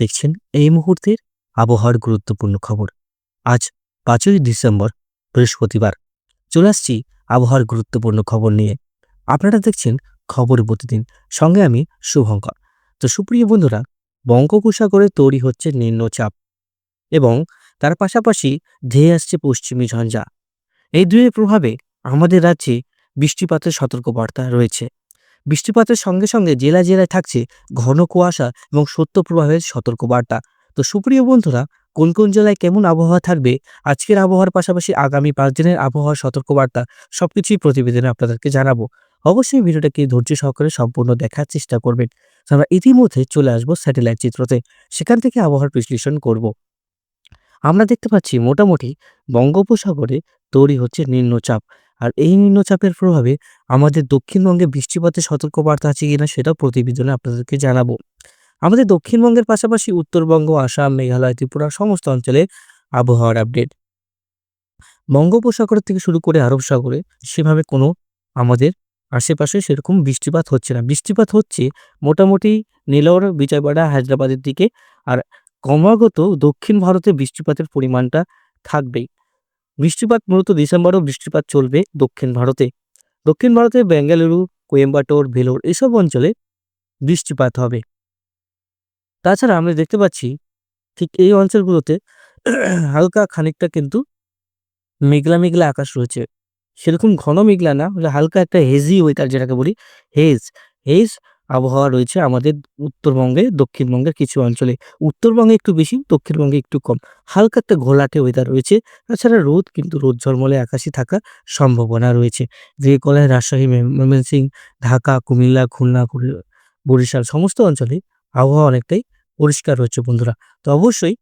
দেখছেন এই মুহূর্তের আবহাওয়ার গুরুত্বপূর্ণ খবর। আজ পাঁচই ডিসেম্বর, বৃহস্পতিবার। চলে আসছি আবহাওয়ার গুরুত্বপূর্ণ খবর নিয়ে। আপনারা দেখছেন খবর প্রতিদিন। সঙ্গে আমি শুভঙ্কর। তো সুপ্রিয় বন্ধুরা, বঙ্গোপসাগরে তৈরি হচ্ছে নিম্নচাপ এবং তার পাশাপাশি ধেয়ে আসছে পশ্চিমী ঝঞ্ঝা। এই দুয়ের প্রভাবে আমাদের রাজ্যে বৃষ্টিপাতের সতর্কবার্তা রয়েছে। বৃষ্টিপাতের সঙ্গে সঙ্গে জেলা জেলায় থাকছে ঘন কুয়াশা এবং সত্য প্রবাহের সতর্কবার্তা। তো সুপ্রিয় বন্ধুরা, কোন কোন জেলায় কেমন আবহাওয়া থাকবে? আজকের আবহাওয়ার পাশাপাশি আগামী পাঁচ দিনের আবহাওয়ার সতর্কবার্তা সবকিছুই প্রতিবেদনে আপনাদেরকে জানাব। অবশ্যই ভিডিওটাকে ধৈর্য সহকারে সম্পূর্ণ দেখার চেষ্টা করবেন। আমরা ইতিমধ্যে চলে আসব স্যাটেলাইট চিত্রতে। সেখান থেকে আবহাওয়ার বিশ্লেষণ করব। আমরা দেখতে পাচ্ছি মোটামুটি বঙ্গোপসাগরে তৈরি হচ্ছে নিম্নচাপ। আর এই নিম্নচাপের প্রভাবে আমাদের দক্ষিণবঙ্গে বৃষ্টিপাতের সতর্কবার্তা আছে কিনা সেটাও প্রতিবেদনে আপনাদেরকে জানাব। আমাদের দক্ষিণবঙ্গের পাশাপাশি উত্তরবঙ্গ, আসাম, মেঘালয়, ত্রিপুরা সমস্ত অঞ্চলে আবহাওয়ার আপডেট। বঙ্গোপসাগর থেকে শুরু করে আরব সাগরে সেভাবে কোনো আমাদের আশেপাশে সেরকম বৃষ্টিপাত হচ্ছে না। বৃষ্টিপাত হচ্ছে মোটামুটি নীলর, বিজয়বাড়া, হায়দ্রাবাদের দিকে আর ক্রমাগত দক্ষিণ ভারতে বৃষ্টিপাতের পরিমাণটা থাকবেই। বৃষ্টিপাত মূলত ডিসেম্বরেও বৃষ্টিপাত চলবে দক্ষিণ ভারতে। দক্ষিণ ভারতে বেঙ্গালুরু, কোয়েম্বাটোর, ভেলোর এসব অঞ্চলে বৃষ্টিপাত হবে। তাছাড়া আমরা দেখতে পাচ্ছি ঠিক এই অঞ্চলগুলোতে হালকা খানিকটা কিন্তু মেঘলা মেঘলা আকাশ রয়েছে। সেরকম ঘন মেঘলা না হলে হালকা একটা হেজি ওয়েদার যেটাকে বলি হেজ হেজ আবহাওয়া রয়েছে আমাদের উত্তরবঙ্গে, দক্ষিণবঙ্গের কিছু অঞ্চলে। উত্তরবঙ্গে একটু বেশি, দক্ষিণবঙ্গে একটু কম। হালকা একটা ঘোলাটে ওয়েদার রয়েছে। তাছাড়া রোদ কিন্তু রোদ ঝলমলে আকাশে থাকার সম্ভাবনা রয়েছে। যে কলায় রাজশাহী ময়মনসিংহ, ঢাকা, কুমিল্লা, খুলনা বরিশাল সমস্ত অঞ্চলে আবহাওয়া অনেকটাই পরিষ্কার রয়েছে বন্ধুরা। তো অবশ্যই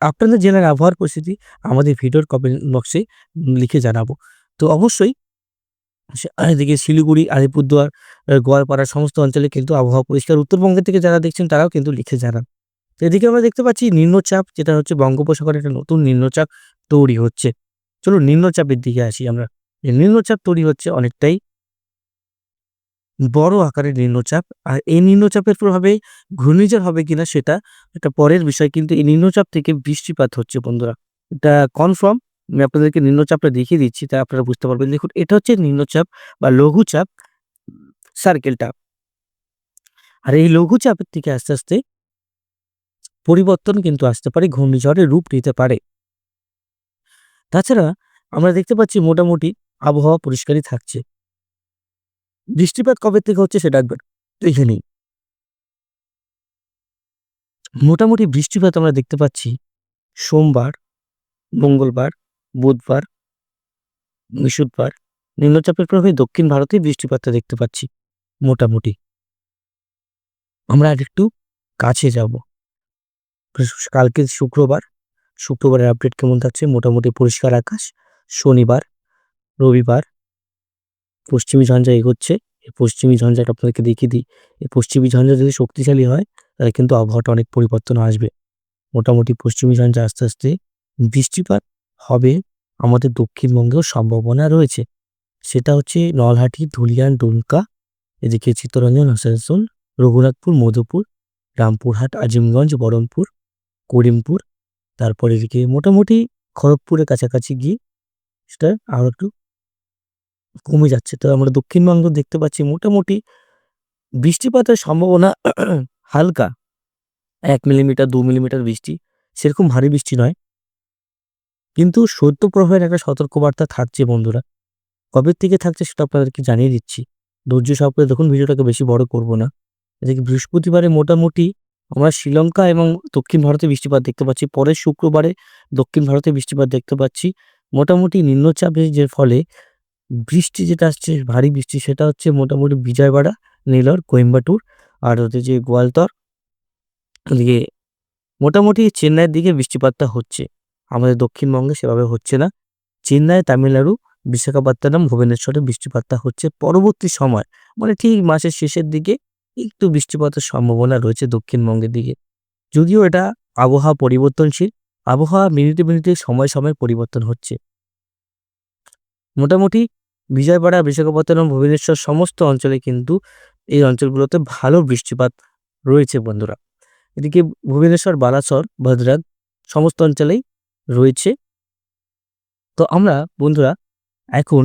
আপনাদের জেলার আবহাওয়ার পরিস্থিতি আমাদের ভিডিওর কমেন্ট বক্সে লিখে জানাব। তো অবশ্যই এদিকে শিলিগুড়ি, আলিপুরদুয়ার গোয়ালপাড়া সমস্ত অঞ্চলে কিন্তু আবহাওয়া পরিষ্কার। উত্তরবঙ্গের থেকে যারা দেখছেন তারাও কিন্তু লিখে জানান। তো এদিকে আমরা দেখতে পাচ্ছি নিম্নচাপ, যেটা হচ্ছে বঙ্গোপসাগরে একটা নতুন নিম্নচাপ তৈরি হচ্ছে। চলো নিম্নচাপের দিকে আসি আমরা। নিম্নচাপ তৈরি হচ্ছে অনেকটাই বড় আকারের নিম্নচাপ। আর এই নিম্নচাপের প্রভাবে ঘূর্ণিঝড় হবে কিনা সেটা একটা পরের বিষয়, কিন্তু এই নিম্নচাপ থেকে বৃষ্টিপাত হচ্ছে বন্ধুরা। এটা কনফার্ম আমি আপনাদেরকে নিম্নচাপটা দেখিয়ে দিচ্ছি, তা আপনারা বুঝতে পারবেন। দেখুন, এটা হচ্ছে নিম্নচাপ বা লঘুচাপ সার্কেলটা আর এই লঘুচাপের থেকে আস্তে আস্তে পরিবর্তন কিন্তু আসতে পারে, ঘূর্ণিঝড়ের রূপ নিতে পারে। তাছাড়া আমরা দেখতে পাচ্ছি মোটামুটি আবহাওয়া পরিষ্কারই থাকছে। বৃষ্টিপাত কবে থেকে হচ্ছে সেটা একবার দেখে নিই মোটামুটি বৃষ্টিপাত আমরা দেখতে পাচ্ছি সোমবার, মঙ্গলবার বুধবার, বৃহস্পতিবার নিম্নচাপের প্রভাবে দক্ষিণ ভারতে বৃষ্টিপাতটা দেখতে পাচ্ছি, মোটামুটি। আমরা আর একটু কাছে যাব। কালকে শুক্রবার, শুক্রবারের আপডেট কেমন থাকছে? মোটামুটি পরিষ্কার আকাশ, শনিবার, রবিবার, পশ্চিমী ঝঞ্ঝা এগোচ্ছে। এই পশ্চিমী ঝঞ্ঝাটা আপনাদেরকে দেখিয়ে দিই। এই পশ্চিমী ঝঞ্ঝা যদি শক্তিশালী হয়, তাহলে কিন্তু আবহাওয়াটা অনেক পরিবর্তন আসবে। মোটামুটি পশ্চিমী ঝঞ্ঝা আস্তে আস্তে বৃষ্টিপাত হবে আমাদের দক্ষিণবঙ্গেও সম্ভাবনা রয়েছে। সেটা হচ্ছে নলহাটি, ধুলিয়ান ডুলকা এদিকে চিত্তরঞ্জন আসানসোল রঘুনাথপুর, মধুপুর, রামপুরহাট, আজিমগঞ্জ বহরমপুর করিমপুর, তারপর এদিকে মোটামুটি খড়গপুরের কাছাকাছি গিয়ে সেটা আরও একটু কমে যাচ্ছে। তো আমরা দক্ষিণবঙ্গ দেখতে পাচ্ছি মোটামুটি বৃষ্টিপাতের সম্ভাবনা হালকা, এক মিলিমিটার, দু মিলিমিটার বৃষ্টি, সেরকম ভারী বৃষ্টি নয়। কিন্তু শৈত্যপ্রবাহের একটা সতর্কবার্তা থাকছে বন্ধুরা। কবে থেকে থাকছে সেটা আপনাদেরকে জানিয়ে দিচ্ছি। ধৈর্য সহকারে দেখুন, ভিডিওটাকে বেশি বড় করব না। এদিকে বৃহস্পতিবারে? মোটামুটি আমরা শ্রীলঙ্কা এবং দক্ষিণ ভারতে বৃষ্টিপাত দেখতে পাচ্ছি। পরের শুক্রবারে দক্ষিণ ভারতে বৃষ্টিপাত দেখতে পাচ্ছি। মোটামুটি নিম্নচাপের যে ফলে বৃষ্টি যেটা আসছে, ভারী বৃষ্টি, সেটা হচ্ছে মোটামুটি বিজয়বাড়া, নীলর, কোয়েম্বাটুর আর হচ্ছে যে গোয়ালতর। ওদিকে মোটামুটি চেন্নাইয়ের দিকে বৃষ্টিপাতটা হচ্ছে। আমাদের দক্ষিণবঙ্গে সেভাবে হচ্ছে না। চেন্নাই, তামিলনাড়ু, বিশাখাপত্তনম, ভুবনেশ্বরে বৃষ্টিপাতটা হচ্ছে পরবর্তী সময়। মানে ঠিক মাসের শেষের দিকে একটু বৃষ্টিপাতের সম্ভাবনা রয়েছে দক্ষিণবঙ্গের দিকে। যদিও এটা আবহাওয়া পরিবর্তনশীল, আবহাওয়া মিনিটে মিনিটে, সময় সময় পরিবর্তন হচ্ছে। মোটামুটি বিজয়পাড়া, বিশাখাপত্তনম, ভুবনেশ্বর সমস্ত অঞ্চলে কিন্তু এই অঞ্চলগুলোতে ভালো বৃষ্টিপাত রয়েছে বন্ধুরা। এদিকে ভুবনেশ্বর, বালাসর, ভদ্রাক সমস্ত অঞ্চলেই রয়েছে। তো আমরা, বন্ধুরা, এখন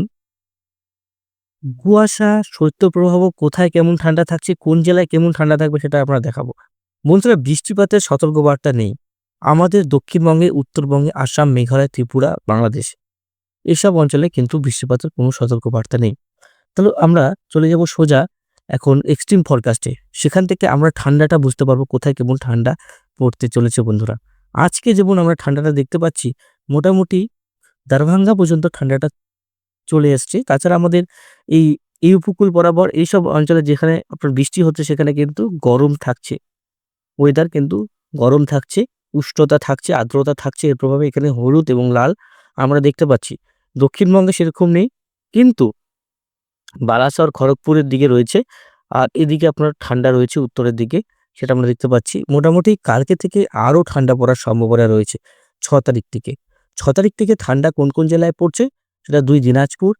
কুয়াশা শৈত্যপ্রবাহ কোথায় কেমন ঠান্ডা থাকছে, কোন জেলায় কেমন ঠান্ডা থাকবে সেটা আমরা দেখাবো। বন্ধুরা, বৃষ্টিপাতের সতর্কবার্তা নেই। আমাদের দক্ষিণবঙ্গে, উত্তরবঙ্গে, আসাম, মেঘালয়, ত্রিপুরা, বাংলাদেশ, এসব অঞ্চলে কিন্তু বৃষ্টিপাতের কোনো সতর্কবার্তা নেই। তাহলে আমরা চলে যাব সোজা এখন এক্সট্রিম ফরকাস্টে সেখান থেকে আমরা ঠান্ডাটা বুঝতে পারব কোথায় কেমন ঠান্ডা পড়তে চলেছে, বন্ধুরা। আজকে যেমন আমরা ঠান্ডাটা দেখতে পাচ্ছি, মোটামুটি দারভাঙ্গা পর্যন্ত ঠান্ডাটা চলে এসছে। তাছাড়া আমাদের এই এই উপকূল বরাবর এইসব অঞ্চলে যেখানে আপনার বৃষ্টি হচ্ছে, সেখানে কিন্তু গরম থাকছে। ওয়েদার কিন্তু গরম থাকছে, উষ্ণতা থাকছে, আর্দ্রতা থাকছে, এর প্রভাবে এখানে হলুদ এবং লাল আমরা দেখতে পাচ্ছি। দক্ষিণবঙ্গে সেরকম নেই, কিন্তু বালাসর খড়গপুরের দিকে রয়েছে, আর এদিকে আপনার ঠান্ডা রয়েছে উত্তরের দিকে। সেটা আমরা দেখতে পাচ্ছি। মোটামুটি কালকে থেকে আরও ঠান্ডা পড়ার সম্ভাবনা রয়েছে ছ তারিখ থেকে। ছ তারিখ থেকে ঠান্ডা কোন কোন জেলায় পড়ছে সেটা দুই দিনাজপুর,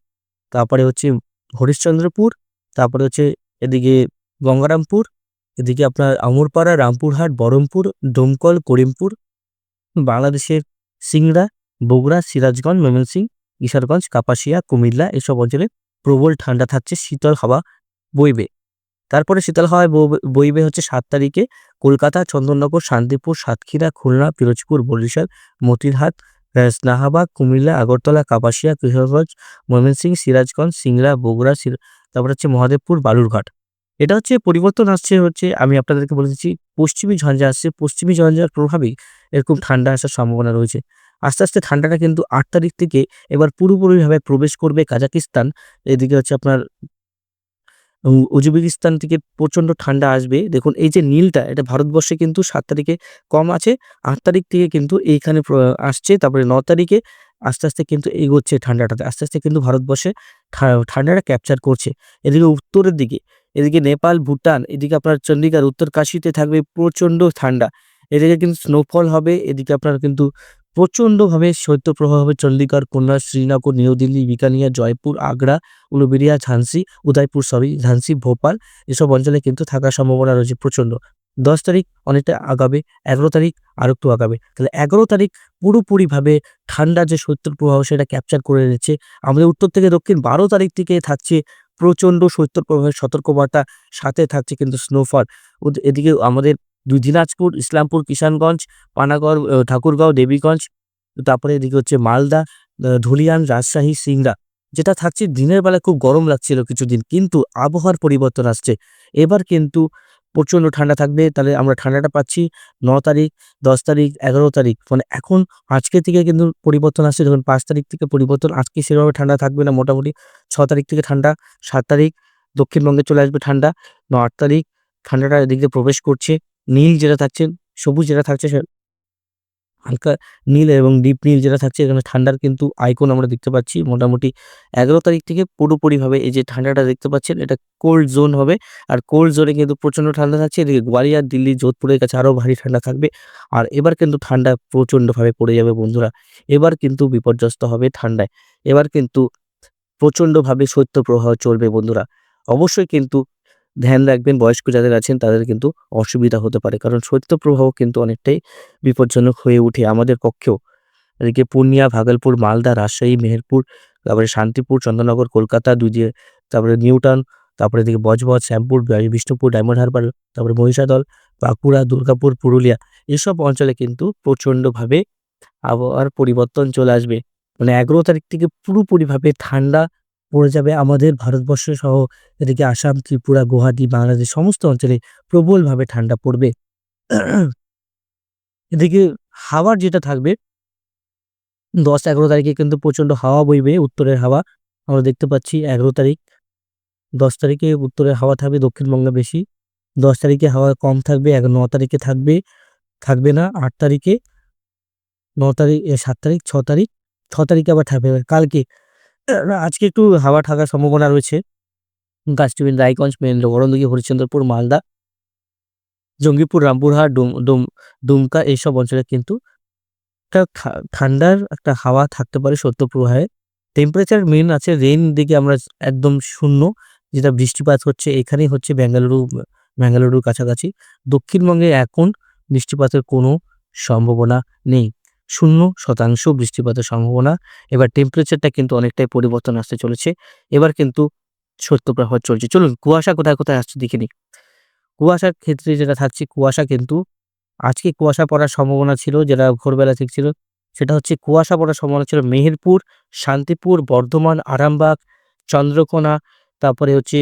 তারপরে হচ্ছে হরিশ্চন্দ্রপুর, তারপরে হচ্ছে এদিকে গঙ্গারামপুর, এদিকে আপনার আমরপাড়া, রামপুরহাট বহরমপুর ডোমকল করিমপুর, বাংলাদেশের সিংড়া, বগুড়া, সিরাজগঞ্জ, ময়মনসিংহ, কিশোরগঞ্জ, কাপাসিয়া, কুমিল্লা এসব অঞ্চলে প্রবল ঠান্ডা থাকছে, শীতল হাওয়া বইবে। তারপরে শীতল হাওয়ায় বইবে- হচ্ছে সাত তারিখে কলকাতা, চন্দননগর, শান্তিপুর, সাতক্ষীরা, খুলনা, পিরোজপুর, বরিশাল, মতিরহাট স্নাহাবাগ কুমিল্লা, আগরতলা, কাপাসিয়া, কিশোরগঞ্জ, ময়মনসিংহ, সিরাজগঞ্জ, সিংড়া, বগুড়া তারপর হচ্ছে মহাদেবপুর, বালুরঘাট। এটা হচ্ছে পরিবর্তন আসছে হচ্ছে আমি আপনাদেরকে বলে দিচ্ছি, পশ্চিমী ঝঞ্ঝা আসছে। পশ্চিমী ঝঞ্ঝার প্রভাবেই এরকম ঠান্ডা আসার সম্ভাবনা রয়েছে। আস্তে আস্তে ঠান্ডাটা কিন্তু আট তারিখ থেকে এবার পুরোপুরিভাবে প্রবেশ করবে কাজাকিস্তান। এদিকে হচ্ছে আপনার উ- উজবেকিস্তান থেকে প্রচণ্ড ঠান্ডা আসবে। দেখুন, এই যে নীলটা, এটা ভারতবর্ষে কিন্তু সাত তারিখে কম আছে। আট তারিখ থেকে কিন্তু এইখানে আসছে। তারপরে ন তারিখে আস্তে আস্তে কিন্তু এগোচ্ছে ঠান্ডাটাতে। আস্তে আস্তে কিন্তু ভারতবর্ষে ঠান্ডাটা ক্যাপচার করছে। এদিকে উত্তরের দিকে, এদিকে নেপাল, ভুটান, এদিকে আপনার চণ্ডীগড় উত্তর কাশীতে থাকবে প্রচণ্ড ঠান্ডা। এদিকে কিন্তু স্নোফল হবে, এদিকে আপনার কিন্তু প্রচণ্ডভাবে শৈত্যপ্রবাহ হবে চণ্ডীগড় কন্যা শ্রীনগর, নিউ দিল্লি, বিকানিয়া, জয়পুর, আগ্রা, উলুবেড়িয়া ঝান্সি উদয়পুর, সরি ঝান্সি ভোপাল এসব অঞ্চলে কিন্তু থাকার সম্ভাবনা রয়েছে প্রচণ্ড। দশ তারিখ অনেকটা আগাবে, এগারো তারিখ আর একটু আগাবে। তাহলে এগারো তারিখ পুরোপুরিভাবে ঠান্ডা যে শৈত্যপ্রবাহ সেটা ক্যাপচার করে নিচ্ছে। আমাদের উত্তর থেকে দক্ষিণ বারো তারিখ থেকে থাকছে প্রচণ্ড শৈত্যপ্রবাহের সতর্কবার্তা, সাথে থাকছে কিন্তু স্নোফল এদিকে আমাদের দিনাজপুর ইসলামপুর, কিষানগঞ্জ, পানাগড় ঠাকুরগাঁও, দেবীগঞ্জ, তারপরে এদিকে হচ্ছে মালদা ধুলিয়ান, রাজশাহী, সিংড়া। যেটা থাকছে দিনের বেলা খুব গরম লাগছিল কিছুদিন, কিন্তু আবহাওয়ার পরিবর্তন আসছে। এবার কিন্তু প্রচণ্ড ঠান্ডা থাকবে, তাহলে আমরা ঠান্ডাটা পাচ্ছি ন তারিখ, দশ তারিখ, এগারো তারিখ। মানে এখন আজকে থেকে কিন্তু পরিবর্তন আসছে যখন পাঁচ তারিখ থেকে পরিবর্তন, আজকে সেভাবে ঠান্ডা থাকবে না মোটামুটি। ছ তারিখ থেকে ঠান্ডা, সাত তারিখ, দক্ষিণবঙ্গে চলে আসবে ঠান্ডা, ন আট তারিখ ঠান্ডাটা এদিক প্রবেশ করছে। নীল যেটা থাকছে, সবুজ যেটা থাকছে সে হালকা নীল এবং ডিপ নীল যেটা থাকছে, এখানে ঠান্ডার কিন্তু আইকন আমরা দেখতে পাচ্ছি। মোটামুটি এগারো তারিখ থেকে পুরোপুরিভাবে এই যে ঠান্ডাটা দেখতে পাচ্ছেন, এটা কোল্ড জোন হবে। আর কোল্ড জোনে কিন্তু প্রচণ্ড ঠান্ডা থাকছে। এদিকে গোয়ালিয়র, দিল্লি, যোধপুরের কাছে আরও ভারী ঠান্ডা থাকবে। আর এবার কিন্তু ঠান্ডা প্রচণ্ডভাবে পড়ে যাবে বন্ধুরা। এবার কিন্তু বিপর্যস্ত হবে ঠান্ডায়। এবার কিন্তু প্রচণ্ডভাবে শৈত্যপ্রবাহ চলবে বন্ধুরা। অবশ্যই কিন্তু ধ্যান রাখবেন, বয়স্ক যাদের আছেন তাদের কিন্তু অসুবিধা হতে পারে। কারণ শৈত্যপ্রবাহ কিন্তু অনেকটাই বিপজ্জনক হয়ে উঠে আমাদের পক্ষেও। এদিকে পূর্ণিয়া, ভাগলপুর, মালদা, রাজশাহী, মেহেরপুর, তারপরে শান্তিপুর, চন্দ্রনগর, কলকাতা, দুই দিয়ে, তারপরে নিউটাউন, তারপরে এদিকে বজবজ, শ্যামপুর বিষ্ণুপুর, ডায়মন্ড হারবার, তারপরে মহিষাদল, বাঁকুড়া, দুর্গাপুর, পুরুলিয়া, এসব অঞ্চলে কিন্তু প্রচণ্ডভাবে আবহাওয়ার পরিবর্তন চলে আসবে। মানে এগারো তারিখ থেকে পুরোপুরিভাবে ঠান্ডা পড়ে যাবে। আমাদের ভারতবর্ষ সহ এদিকে আসাম, ত্রিপুরা, গুয়াহাটি, বাংলাদেশ সমস্ত অঞ্চলে প্রবলভাবে ঠান্ডা পড়বে। এদিকে হাওয়ার যেটা থাকবে, দশ এগারো তারিখে কিন্তু প্রচণ্ড হাওয়া বইবে উত্তরের হাওয়া। আমরা দেখতে পাচ্ছি এগারো তারিখ, দশ তারিখে উত্তরের হাওয়া থাকবে, দক্ষিণবঙ্গে বেশি। দশ তারিখে হাওয়া কম থাকবে এক ন তারিখে থাকবে থাকবে না, আট তারিখে, ন তারিখ সাত তারিখ, ছ তারিখ, ছ তারিখে আবার থাকবে কালকে আজকে একটু হাওয়া থাকার সম্ভাবনা রয়েছে। গাছটিবিন রায়গঞ্জ মেহেন্দ্র গরমদিঘি হরিশ্চন্দ্রপুর, মালদা, জঙ্গিপুর, রামপুরহাট দুমকা এইসব অঞ্চলে কিন্তু একটা ঠান্ডার একটা হাওয়া থাকতে পারে শৈত্যপ্রবাহে টেম্পারেচার মেন আছে রেন দিকে আমরা একদম শূন্য, যেটা বৃষ্টিপাত হচ্ছে এখানেই হচ্ছে বেঙ্গালুরু বেঙ্গালুরুর কাছাকাছি। দক্ষিণবঙ্গে এখন বৃষ্টিপাতের কোনো সম্ভাবনা নেই। শূন্য শতাংশ বৃষ্টিপাতের সম্ভাবনা। এবার টেম্পারেচারটা কিন্তু অনেকটাই পরিবর্তন আসতে চলেছে। এবার কিন্তু শৈত্যপ্রবাহ চলছে। চলুন, কুয়াশা কোথায় কোথায় আসছে দেখে নিই। কুয়াশার ক্ষেত্রে যেটা থাকছে, কুয়াশা কিন্তু আজকে কুয়াশা পড়ার সম্ভাবনা ছিল, যেটা ভোরবেলা ঠিক ছিল, সেটা হচ্ছে কুয়াশা পড়ার সম্ভাবনা ছিল মেহেরপুর, শান্তিপুর, বর্ধমান, আরামবাগ, চন্দ্রকোনা, তারপরে হচ্ছে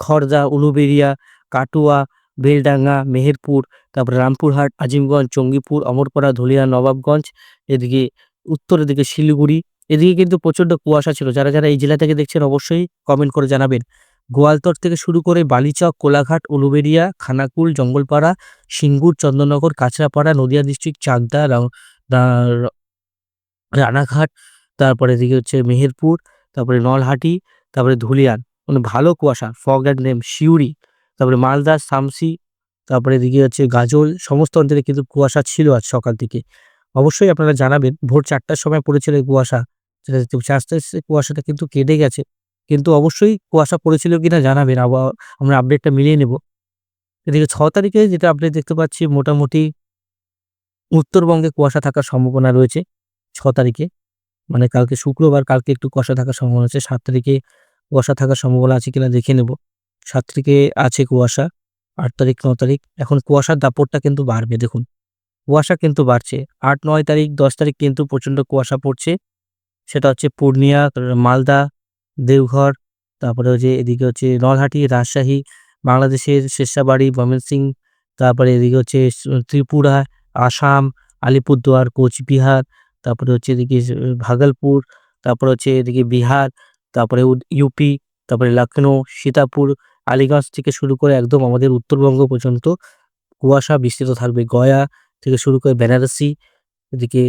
খড়দা উলুবেড়িয়া কাটুয়া বেলডাঙ্গা, মেহেরপুর, তারপরে রামপুরহাট, আজিমগঞ্জ, জঙ্গিপুর, অমরপাড়া, ধুলিয়া, নবাবগঞ্জ, এদিকে উত্তরের দিকে শিলিগুড়ি, এদিকে কিন্তু প্রচণ্ড কুয়াশা ছিল। যারা যারা এই জেলা থেকে দেখছেন অবশ্যই কমেন্ট করে জানাবেন। গোয়ালতর থেকে শুরু করে বালিচক, কোলাঘাট, উলুবেড়িয়া, খানাকুল, জঙ্গলপাড়া, সিঙ্গুর, চন্দননগর, কাঁচরাপাড়া, নদিয়া ডিস্ট্রিক্ট চাকদা রানাঘাট, তারপরে এদিকে হচ্ছে মেহেরপুর, তারপরে নলহাটি, তারপরে ধুলিয়ান। মানে ভালো কুয়াশা ফগ অ্যান্ড নেম শিউরি। তারপরে মালদা সামসি তারপরে এদিকে হচ্ছে গাজল, সমস্ত অঞ্চলে কিন্তু কুয়াশা ছিল আজ সকাল থেকে। অবশ্যই আপনারা জানাবেন, ভোর চারটার সময় পড়েছিল এই কুয়াশা। আস্তে আস্তে কুয়াশাটা কিন্তু কেটে গেছে। কিন্তু অবশ্যই কুয়াশা পড়েছিল কিনা জানাবেন আবহাওয়া আমরা আপডেটটা মিলিয়ে নেব। এদিকে ছ তারিখে যেটা আপডেট দেখতে পাচ্ছি, মোটামুটি উত্তরবঙ্গে কুয়াশা থাকার সম্ভাবনা রয়েছে ছ তারিখে। মানে কালকে শুক্রবার কালকে একটু কুয়াশা থাকার সম্ভাবনা আছে সাত তারিখে কুয়াশা থাকার সম্ভাবনা আছে কিনা দেখে নেব। সাত তারিখে আছে কুয়াশা, আট তারিখ, ন তারিখ। এখন কুয়াশার দাপটটা কিন্তু বাড়বে, দেখুন। কুয়াশা কিন্তু বাড়ছে। আট, নয় তারিখ, দশ তারিখ কিন্তু প্রচণ্ড কুয়াশা পড়ছে। সেটা হচ্ছে পূর্ণিয়া মালদা, দেওঘর, তারপরে হচ্ছে এদিকে হচ্ছে নলহাটি, রাজশাহী, বাংলাদেশের শেরশাবাড়ি ময়মনসিংহ, তারপরে এদিকে হচ্ছে ত্রিপুরা, আসাম, আলিপুরদুয়ার, কোচবিহার, তারপরে হচ্ছে এদিকে ভাগলপুর, তারপরে হচ্ছে এদিকে বিহার, তারপরে ইউপি, তারপরে লখনৌ সীতাপুর আলিগঞ্জ থেকে শুরু করে একদম আমাদের উত্তরবঙ্গ পর্যন্ত কুয়াশা বিস্তৃত থাকবে, গয়া থেকে শুরু করে বেনারসি, এদিকে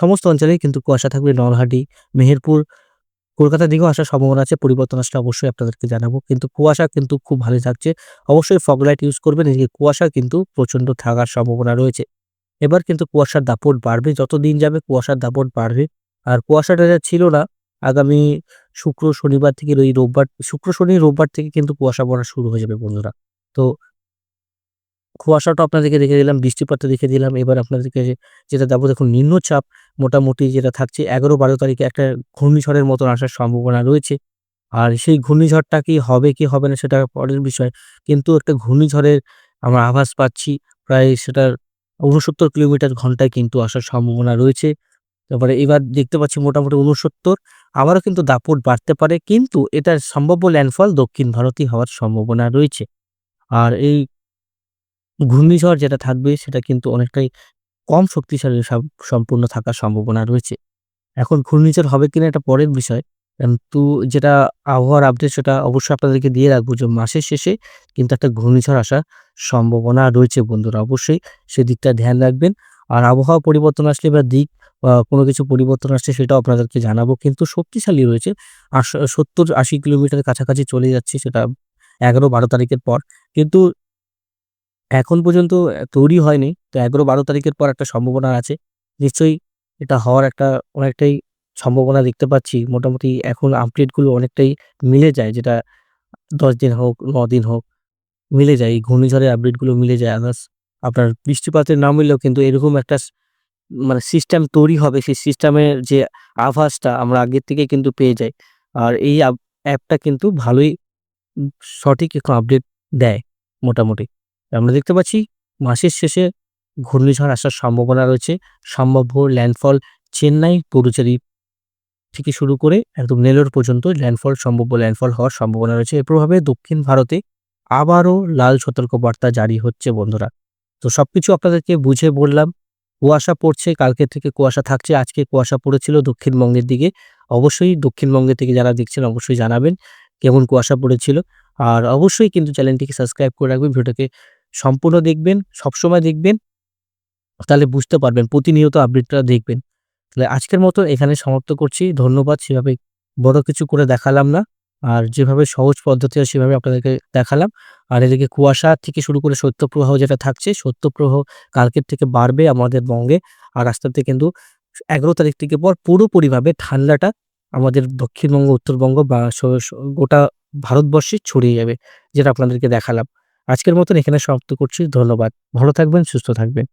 সমস্ত অঞ্চলেই কিন্তু কুয়াশা থাকবে, নলহাটি, মেহেরপুর, কলকাতার দিকেও আসার সম্ভাবনা আছে, পরিবর্তন আসলে অবশ্যই আপনাদেরকে জানাব, কিন্তু কুয়াশা কিন্তু খুব ভালো থাকছে, অবশ্যই ফগলাইট ইউজ করবেন, এদিকে কুয়াশা কিন্তু প্রচণ্ড থাকার সম্ভাবনা রয়েছে, এবার কিন্তু কুয়াশার দাপট বাড়বে যত দিন যাবে কুয়াশার দাপট বাড়বে, আর কুয়াশাটা যা ছিল না আগামী শুক্র, শনিবার থেকে ওই রোববার, শুক্র, শনি, রোববার থেকে কিন্তু কুয়াশা পড়া শুরু হয়ে যাবে বন্ধুরা। তো কুয়াশাটা আপনাদেরকে দেখে দিলাম, বৃষ্টিপাতটা দেখে দিলাম। এবার আপনাদেরকে যেটা দেবো দেখুন নিম্নচাপ মোটামুটি যেটা থাকছে, এগারো বারো তারিখে একটা ঘূর্ণিঝড়ের মতন আসার সম্ভাবনা রয়েছে। আর সেই ঘূর্ণিঝড়টা কি হবে কি হবে না, সেটা পরের বিষয়। কিন্তু একটা ঘূর্ণিঝড়ের আমরা আভাস পাচ্ছি, প্রায় সেটার ঊনসত্তর কিলোমিটার ঘন্টায় কিন্তু আসার সম্ভাবনা রয়েছে। তারপরে এবার দেখতে পাচ্ছি মোটামুটি উনসত্তর আবারও কিন্তু দাপট বাড়তে পারে, কিন্তু এটার সম্ভাব্য ল্যান্ডফল দক্ষিণ ভারতই হওয়ার সম্ভাবনা রয়েছে। আর এই ঘূর্ণিঝড় যেটা থাকবে, সেটা কিন্তু অনেকটাই কম শক্তিশালী সম্পূর্ণ থাকার সম্ভাবনা রয়েছে। এখন ঘূর্ণিঝড় হবে কিনা এটা পরের বিষয়। কিন্তু যেটা আবহাওয়ার আপডেট সেটা অবশ্যই আপনাদেরকে দিয়ে রাখব যে মাসের শেষে কিন্তু একটা ঘূর্ণিঝড় আসার সম্ভাবনা রয়েছে বন্ধুরা। অবশ্যই সেদিকটা ধ্যান রাখবেন। আর আবহাওয়া পরিবর্তন আসলে বা দিক কোনো কিছু পরিবর্তন আসছে সেটাও আপনাদেরকে জানাব। কিন্তু শক্তিশালী রয়েছে। আশ, সত্তর আশি কিলোমিটার কাছাকাছি চলে যাচ্ছে সেটা এগারো বারো তারিখের পর। কিন্তু এখন পর্যন্ত তৈরি হয়নি। তো এগারো বারো তারিখের পর একটা সম্ভাবনা আছে। নিশ্চয়ই এটা হওয়ার একটা অনেকটাই সম্ভাবনা দেখতে পাচ্ছি। মোটামুটি এখন আপডেটগুলো অনেকটাই মিলে যায়। যেটা দশ দিন হোক, ন দিন হোক, মিলে যায়। এই ঘূর্ণিঝড়ের আপডেটগুলো মিলে যায়। আদার্স আপনার বৃষ্টিপাতের না মিললেও কিন্তু এরকম একটা মানে সিস্টেম তৈরি হবে, সেই সিস্টেমের যে আভাসটা আমরা আগের থেকে কিন্তু পেয়ে যাই। আর এই অ্যাপটা কিন্তু ভালোই সঠিক আপডেট দেয় মোটামুটি। আমরা দেখতে পাচ্ছি মাসের শেষে ঘূর্ণিঝড় আসার সম্ভাবনা রয়েছে। সম্ভাব্য ল্যান্ডফল চেন্নাই পুডুচেরি থেকে শুরু করে একদম নেলোর পর্যন্ত ল্যান্ডফল সম্ভাব্য ল্যান্ডফল হওয়ার সম্ভাবনা রয়েছে। এর প্রভাবে দক্ষিণ ভারতে আবারও লাল সতর্কবার্তা জারি হচ্ছে বন্ধুরা। তো সব কিছু আপনাদেরকে বুঝে বললাম। কুয়াশা পড়ছে, কালকে থেকে কুয়াশা থাকছে, আজকে কুয়াশা পড়েছিল দক্ষিণবঙ্গের দিকে। অবশ্যই দক্ষিণবঙ্গের থেকে যারা দেখছেন অবশ্যই জানাবেন কেমন কুয়াশা পড়েছিল। আর অবশ্যই কিন্তু চ্যানেলটিকে সাবস্ক্রাইব করে রাখবেন, ভিডিওটাকে সম্পূর্ণ দেখবেন, সবসময় দেখবেন, তাহলে বুঝতে পারবেন, প্রতিনিয়ত আপডেটটা দেখবেন। তাহলে আজকের মতো এখানে সমাপ্ত করছি, ধন্যবাদ, সেভাবে বড় কিছু করে দেখালাম না। আর যেভাবে সহজ পদ্ধতি হয় সেভাবে আপনাদেরকে দেখালাম আর এদিকে কুয়াশা থেকে শুরু করে শৈত্যপ্রবাহ যেটা থাকছে শৈত্যপ্রবাহ কালকের থেকে বাড়বে আমাদের বঙ্গে আর আস্তে কিন্তু এগারো তারিখ থেকে পর পুরোপুরিভাবে ঠান্ডাটা আমাদের দক্ষিণবঙ্গ উত্তরবঙ্গ বা গোটা ভারতবর্ষে ছড়িয়ে যাবে যেটা আপনাদেরকে দেখালাম আজকের মতন এখানে সমাপ্ত করছি। ধন্যবাদ। ভালো থাকবেন, সুস্থ থাকবেন।